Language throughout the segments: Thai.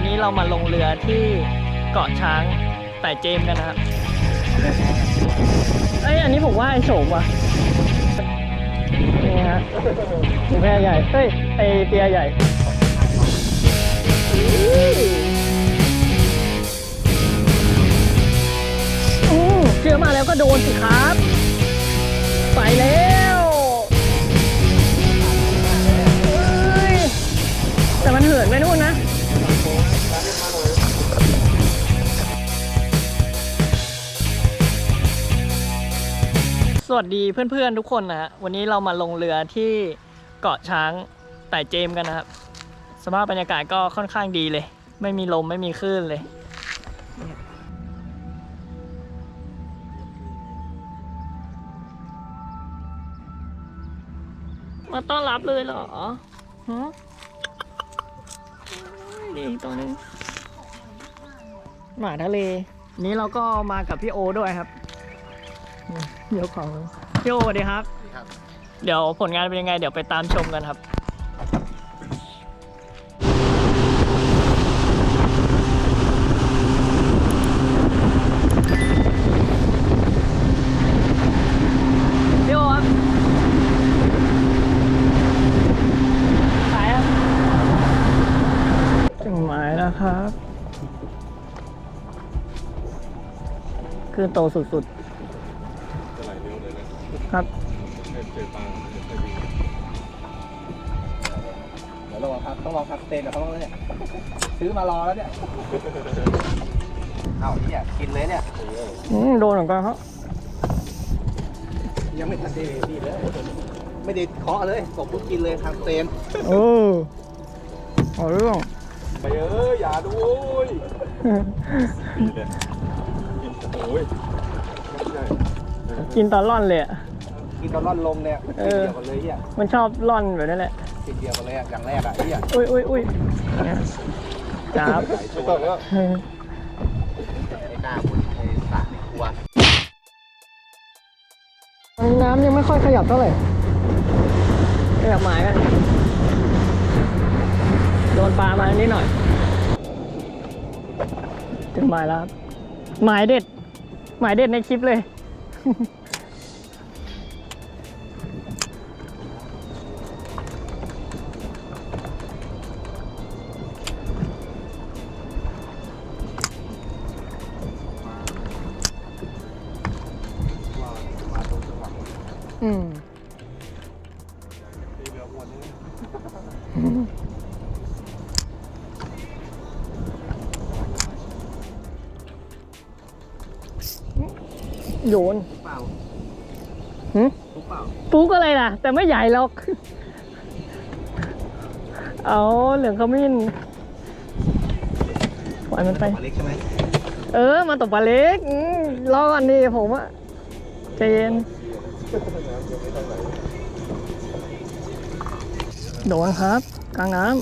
วันนี้เรามาลงเรือที่เกาะช้างแต่เจมกันนะครับเอ้ยอันนี้ผมว่าไอโฉมว่ะนี่ฮะหูแพรใหญ่เอ้ยไอเปียใหญ่อืมเชื่อมาแล้วก็โดนสิครับ ไปแล้วแต่มันเหินไปนู่นนะ สวัสดีเพื่อนๆทุกคนนะฮะวันนี้เรามาลงเรือที่เกาะช้างแต่เจมส์กันนะครับ สภาพบรรยากาศก็ค่อนข้างดีเลย ไม่มีลมไม่มีคลื่นเลยมาต้อนรับเลยเหรอฮะดีตรงนี้หมาทะเล นี้เราก็มากับพี่โอด้วยครับนี่ เดี๋ยวของพี่โอสวัสดีครับ ครับ เดี๋ยวผลงานเป็นยังไง เดี๋ยวไปตามชมกันครับ พี่โอครับขายครับถึงหมายแล้วครับ คือโตสุดจ ครับเจอปลาไม่ค่อยวิ่งเดี๋ยวลองพักต้องลองพักสเตนกับเขาบ้างแล้วเนี่ยซื้อมารอแล้วเนี่ยเอาเนี่ยกินเลยเนี่ยอืมโดนเหมือนกันครับยังไม่ทันได้นี่เลยไม่ได้เคาะเลยตกปุ๊บกินเลยทางสเตนเออเอาเรื่องไปเอ้ยอย่าดูโอ้ยดีเลยโอ้ยไม่ใช่กินตอนร่อนเลยอะ กินตอนร่อนลมเนี่ยเอกินอเดียวกันเลยเนี่ยมันชอบร่อนแบบนั้นแหละกินเดียวกันเลยอะอย่างแรกอะไอ้เนี่ยอุ้ยอุ้ยอุ้ยเนี่ยจับไม่ต้องแล้วเออไอ้หน้าบนไอ้สระในครัวน้ำยังไม่ค่อยขยับเท่าไหร่ขยับหมายกัน โดนปลามานิดหน่อย ถึงหมายแล้วครับหมายเด็ด หมายเด็ดในคลิปเลย โยนเปล่าหึทุกเปล่าปุ๊กอะไรล่ะ แต่ไม่ใหญ่หรอก เอาเหลืองขมิ้นปล่อยมันไปปลาเล็กใช่ไหมเออ มาตกปลาเล็กอืมรอก่อนดิผมอะใจเย็น โดนครับ กลางน้ำ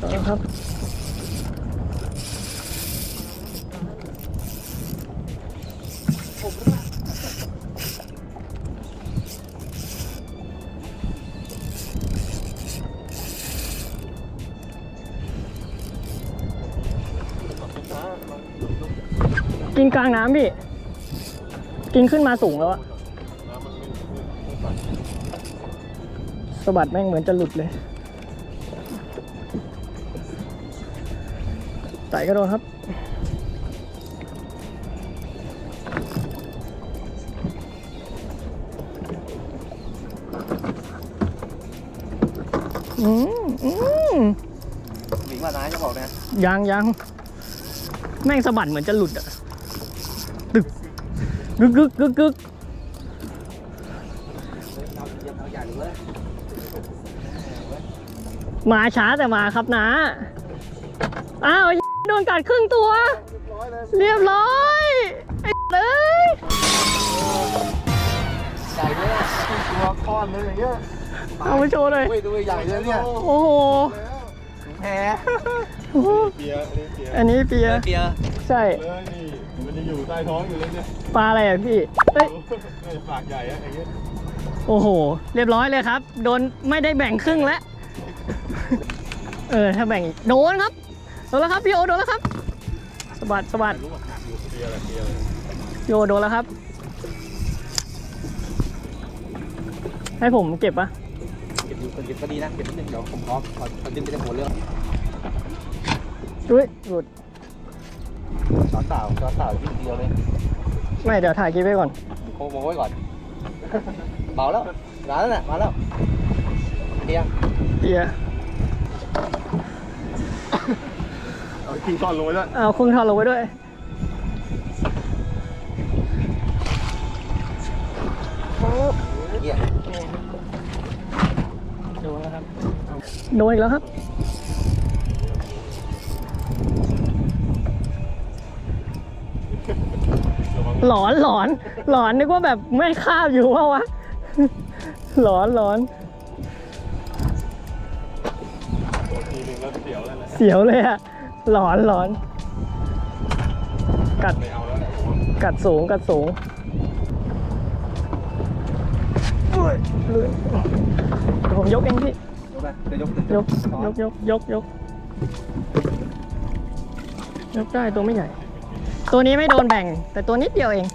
โดน ครับกินกลางน้ำพี่ กินขึ้นมาสูงแล้วอะสะบัดแม่งเหมือนจะหลุดเลย ไต่ก็โดนครับอืมอืมหญิงว่าน้าจะบอกนะยังยังแม่งสะบัดเหมือนจะหลุดอะตึกกึกกึกกึกกึกเอาเยี่ยมเอาอย่างหนึ่งเลยมาช้าแต่มาครับนะ อ้าวไอ้โด นกัดครึ่งตัว เรียบร้อยไอ้เลยใหญ่เลยอะตัวค้อนเลยอย่างเงี้ยเอามาโชว์เลยอุ้ยตัวใหญ่เลยเนี่ยโอ้โหแพ้เปียร์นี่เปียร์อันนี้เปียเปียใช่เลยนี่มันยังอยู่ใต้ท้องอยู่เลยเนี่ยปลาอะไรอะพี่เอ้ยน่าจะปากใหญ่อะไอ้เงี้ยโอ้โห เรียบร้อยเลยครับ โดนไม่ได้แบ่งครึ่งแล้ว เออ ถ้าแบ่งอีกโดนครับ โดนแล้วครับพี่โอโดนแล้วครับสะบัดสะบัดรู้ว่าหนักอยู่เบียร์อะไรเบียร์อะไรพี่โอโดนแล้วครับ ให้ผมเก็บปะเก็บอยู่เก็บก็ดีนะเก็บนิดนึงเดี๋ยวผมพร้อมพอพอดึงไปจะหมดเรื่องอุ้ยหลุดสอนเต่าสอนเต่ายิ่งเดียวเลยไม่เดี๋ยวถ่ายคลิปไว้ก่อนโค้งไว้ก่อนเบาแล้วมาแล้วน่ะมาแล้วเดียวเดียเทิ้งซ่อนลงไว้แล้วเอาเครื่องทอดลงไว้ด้วยเกียโดนแล้วครับ โดนอีกแล้วครับ หลอนหลอน หลอนนึกว่าแบบไม่คาบอยู่ว่าวะ หลอนหลอน โดนทีนึงแล้วเสียวแล้วนะเสียวเลยอะ หลอนหลอน กัดไม่เอาแล้วแหละผมกัดสูง กัดสูงอุ้ยเลื่อยเดี๋ยวผมยกเองพี่ยกไปเดี๋ยวยกยกยกยกยกยกยกได้ตัวไม่ใหญ่ ตัวนี้ไม่โดนแบ่ง แต่ตัวนิดเดียวเอง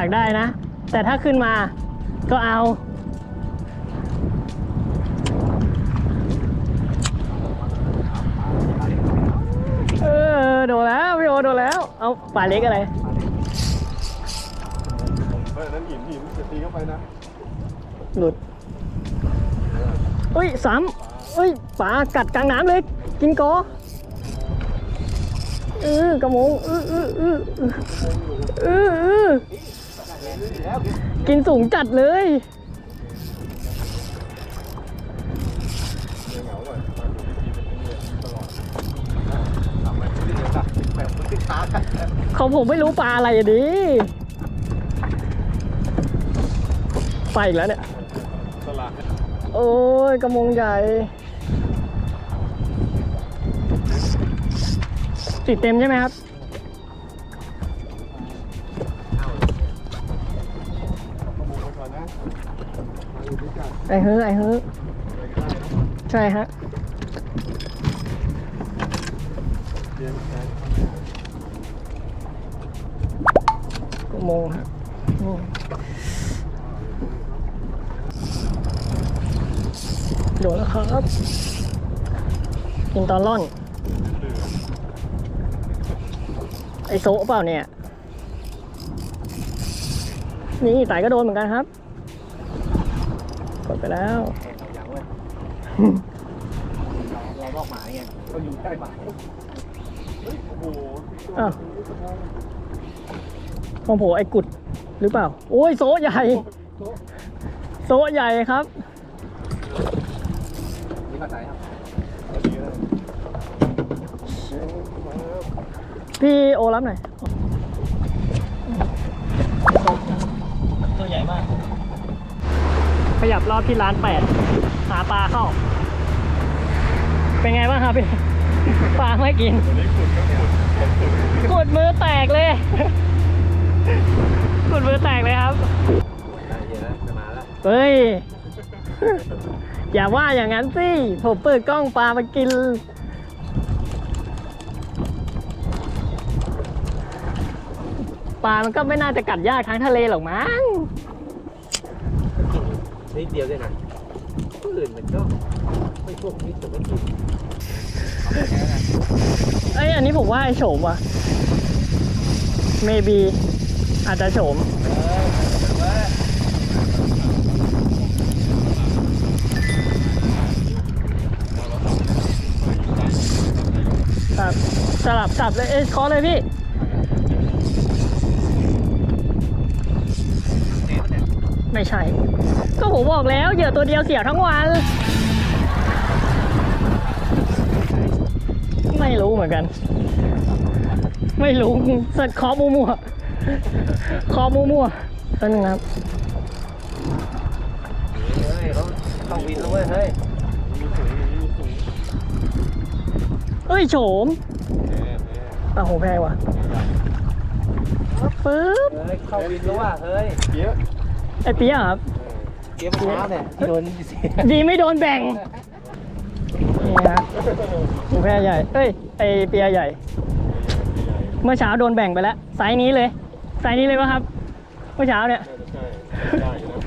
ากได้นะ แต่ถ้าขึ้นมาก็เอา เออโดนแล้วพี่โอโดนแล้ว เอาปลาเล็กอะไรเพราะฉะนั้นหินหินจะตีเข้าไปนะ หลุดอุ้ยสามอุ้ยปลากัดกลางน้ำเลย กินกอเออกระมงเออเออเออเออเออ กินสูงจัดเลยเขาผมไม่รู้ปลาอะไรอะดิไปอีแล้วเนี่ย โอ้ยกระมงใหญ่ติดเต็มใช่ไหมครับ ไอ้เฮ้อไอ้เฮ้อใช่ฮะกระมงฮะโดนแล้วครับกินตอนร่อน ไอโซเปล่าเนี่ย นี่ไต่ก็โดนเหมือนกันครับ ดไปแล้ว เราลอกหมาไงเราอยู่ใกล้หมาเฮ้ยโอ้โหอ้าว ของผมไอ้กุดหรือเปล่า โอ้ยโซะใหญ่ โซะใหญ่ครับ นี่ก็ใช่ครับพี่โอรับหน่อย ตัวใหญ่มาก ขยับรอบที่ร้านแปดหาปลาเข้า เป็นไงบ้างครับพี่ ปลาไม่กินกุดมือแตกเลยกดมือแตกเลยครับเยอะแล้วจะมาแล้วเฮ้ย อย่าว่าอย่างนั้นสิ ผมเปิดกล้องปลามากิน ปลามันก็ไม่น่าจะกัดยากทั้งทะเลหรอกมั้ง นิดเดียวด้วยนะผู้อื่นมันก็ไม่พวกนี้แต่ไม่กินเอ้ยอันนี้ผมว่าไอโฉมว่ะ maybe อาจจะโฉมครับสลับสับเลยเอ้ยเคอเลยพี่ ไม่ใช่ ก็ผมบอกแล้วเหยื่อตัวเดียวเสียทั้งวัน ไม่รู้เหมือนกัน ไม่รู้เสิร์ชคอมัวๆคอมั่วๆตัวหนึ่งครับเฮ้ยเขาเข้าวินแล้วเว้ยเฮ้ยเอ้ยโฉมโอ้โหแพงว่ะปึ๊บเฮ้ยเข้าวินแล้วว่ะเฮ้ยเกี้ย ไอเปียะครับ เกียร์มะพร้าวเนี่ยที่โดนเสียดีไม่โดนแบ่ง นี่ฮะหมูแพรใหญ่ เอ้ย ไอเปียใหญ่ เมื่อเช้าโดนแบ่งไปแล้วไซส์นี้เลย ไซส์นี้เลยป่ะครับ เมื่อเช้าเนี่ยใช่ได้อยู่นะ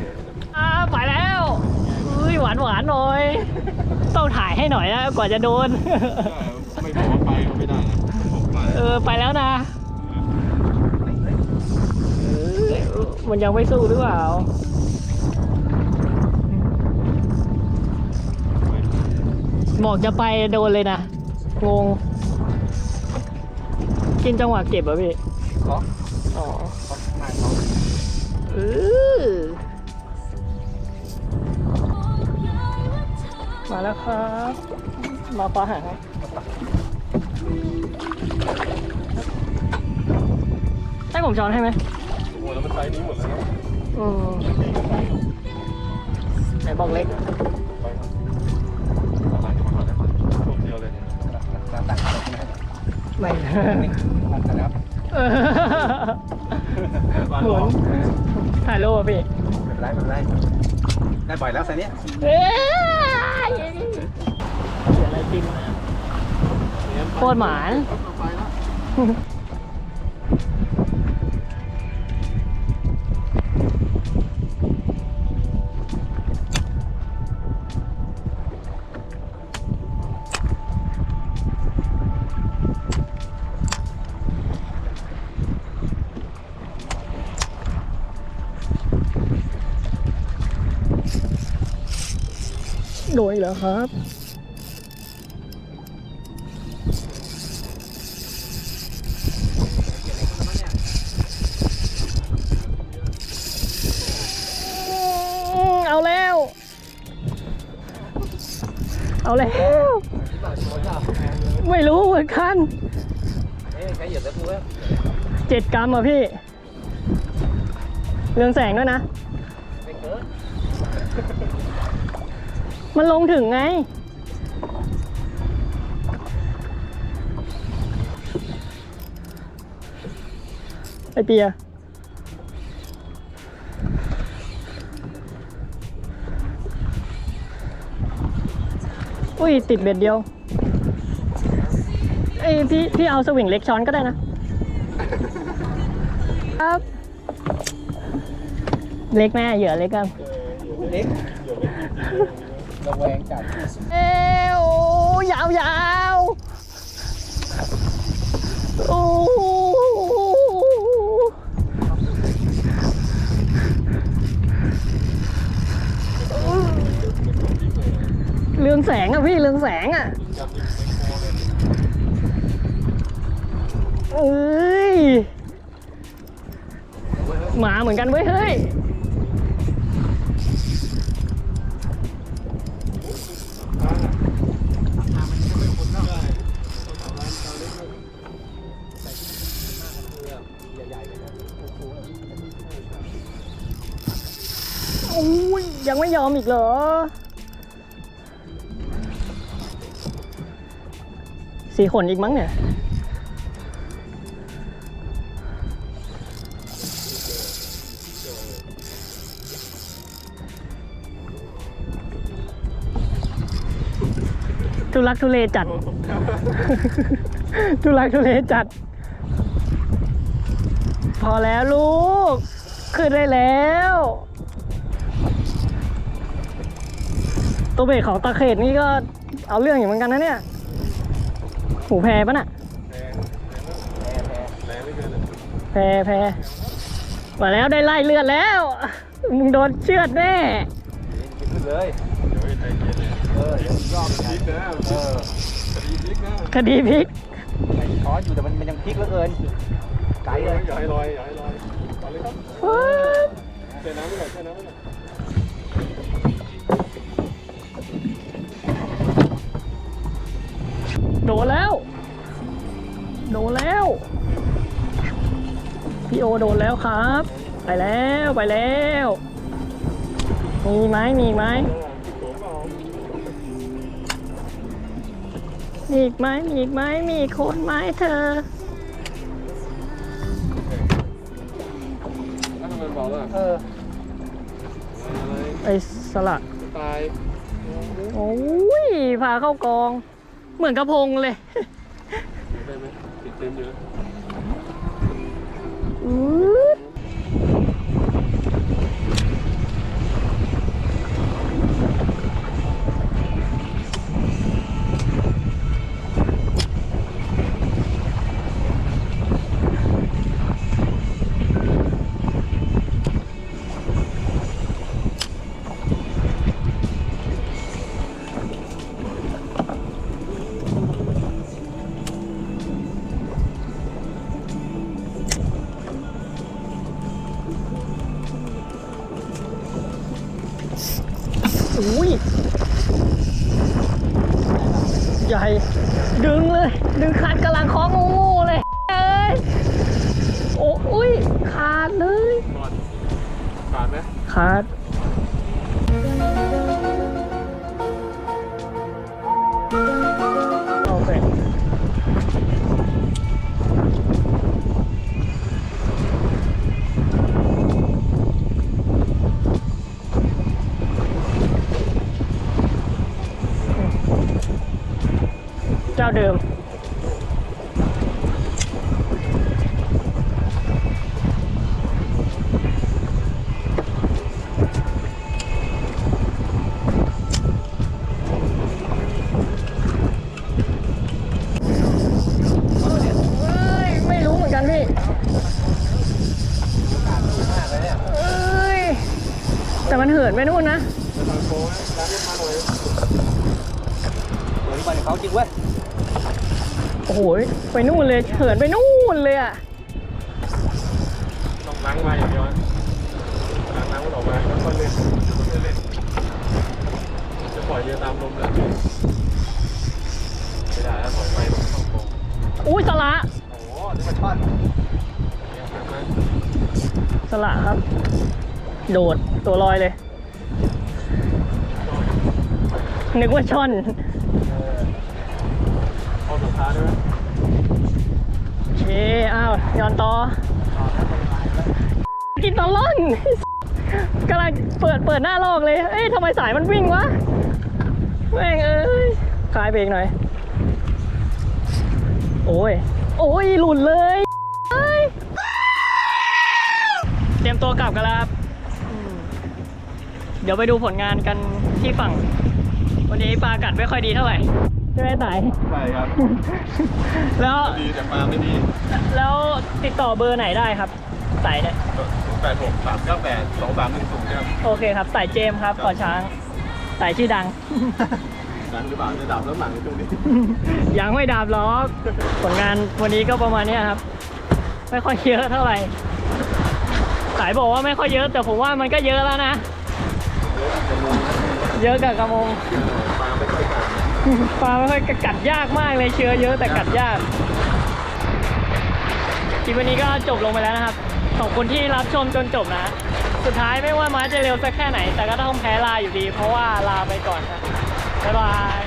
อ่าไปแล้วอุ้ยหวานหวานๆหน่อย ต้องถ่ายให้หน่อยนะกว่าจะโดน ไม่บอกว่าไปก็ไม่ได้นะบอกไป เออ ไปแล้วนะเออ มันยังไม่สู้หรือเปล่าบอกจะไปโดนเลยนะ งง กินจังหวะเก็บเหรอพี่ ขอ อ๋อขอถ่ายเขาเออมาแล้วครับ มาคว้าหางครับให้ผมช้อนให้ไหมโอ้โหแล้ว มันไซส์นี้หมดเลยนะอืมไหนบอกเล็ก ไปครับหลังจะมาก่อนได้ปะรวมเดียวเลยตัดตัดตัดนะไม่ ตัดตัดแล้วเออหมุนถ่ายรูปอะพี่ไม่เป็นไรไม่เป็นไรได้บ่อยแล้วไซส์เนี้ยเอ้ยเสียอะไรติมโคตรหมานไปแล้ว โดนอีกแล้วครับ เอาแล้ว เอาแล้ว ไม่รู้เหมือนกันเจ็ดกรัมอะพี่ เรืองแสงด้วยนะ ไม่เกิน มันลงถึงไง ไอเปียอุ้ย ติดเบ็ดเดียวไอพี่พี่เอาสวิงเล็กช้อนก็ได้นะ ครับ เล็กแม่เหยื่อเล็กกันเล็ก ระแวงจัดเอ้วอยาวยาวโอ้เรืองแสงอะพี่เรืองแสงอะเอ้ยหมาเหมือนกันเว้ยเฮ้ย ยังไม่ยอมอีกเหรอ สีขนอีกมั้งเนี่ย ทุลักทุเลจัด ทุลักทุเลจัด พอแล้วลูก ขึ้นได้แล้ว ตัวเบรกของตะเข็ดนี่ก็เอาเรื่องอยู่เหมือนกันนะเนี่ยหูแพรปะน่ะแรงไม่เกินเลยแพรแพรมาแล้วได้ไล่เลือดแล้ว มึงโดนเชือดแน่ขึ้นเลยเดี๋ยวให้ใจเย็นเลยเออเดี๋ยวรอบพลิกนะเออคดีพลิกนะคดีพลิกไอ้ช้อนอยู่แต่มันมันยังพลิกเหลือเกินไกลเลยอย่าให้ลอยอย่าให้ลอยเอาเลยครับว้าวเจน้ำไม่ก่อนเจน้ำไม่ก่อน โดนแล้วพี่โอโดนแล้วครับ ไปแล้วไปแล้ว มีไหมมีไหมมีอีกไหมมีอีกไหมมีอีกคนไหมเธอแล้วทำไมเบาล่ะเอออะไรไอสละตายโอ้ยพาเข้ากอง เหมือนกระพงเลย ได้ไหมติดเต็มเยอะ อื ยใหญ่ ดึงเลย ดึงขาดกำลังคล้องงูๆเลยเอ้ยโอ้อุ้ยขาดเลยก่อนขาดไหมขาด เจ้าเดิม หินไปนู่นเลยอะ ต้องล้างมาอย่างเดียวนะล้างล้างมันออกมาแล้วค่อยเล่นค่อยเล่น จะปล่อยเรือตามลมเลยไม่ได้แล้วปล่อยไปต้องเข้าโค้งอุ้ยสละโอ้โหนี่มันช่อนเนี่ยล้างมาสละครับ โดดตัวลอยเลย นึกว่าช่อนเอาสุดท้ายด้วยโอเคอ้าวย้อนต่อกินตอล่อนกำลังเปิดเปิดหน้าลอกเลย เอ้ยทำไมสายมันวิ่งวะแม่งเอ้ยคลายเบรกหน่อย โอ้ย โอ้ยหลุดเลยเตรียมตัวกลับกันแล้วครับ เดี๋ยวไปดูผลงานกันที่ฝั่ง วันนี้ปลากัดไม่ค่อยดีเท่าไหร่ ใช่ไหมไต่ใช่ครับแล้วดีแต่ปลาไม่ดี แล้วติดต่อเบอร์ไหนได้ครับสายเนี่ยแปดหกสามเก้าแปดสองสามหนึ่งศูนย์ครับโอเคครับสายเจมส์ครับขอช้างสายชื่อดังดังหรือเปล่าจะดับแล้วหลังในตรงนี้ยังไม่ดาบล็อกผลงานวันนี้ก็ประมาณเนี้ยครับ ไม่ค่อยเยอะเท่าไหร่สายบอกว่าไม่ค่อยเยอะแต่ผมว่ามันก็เยอะแล้วนะ เยอะกับกระมง ปลาไม่ค่อยกัดยากมากเลยเชื้อเยอะแต่กัดยากคลิปวันนี้ก็จบลงไปแล้วนะครับขอบคุณที่รับชมจนจบนะ สุดท้ายไม่ว่าม้าจะเร็วสักแค่ไหน แต่ก็ต้องแพ้ลาอยู่ดี เพราะว่าลาไปก่อนครับบ๊ายบาย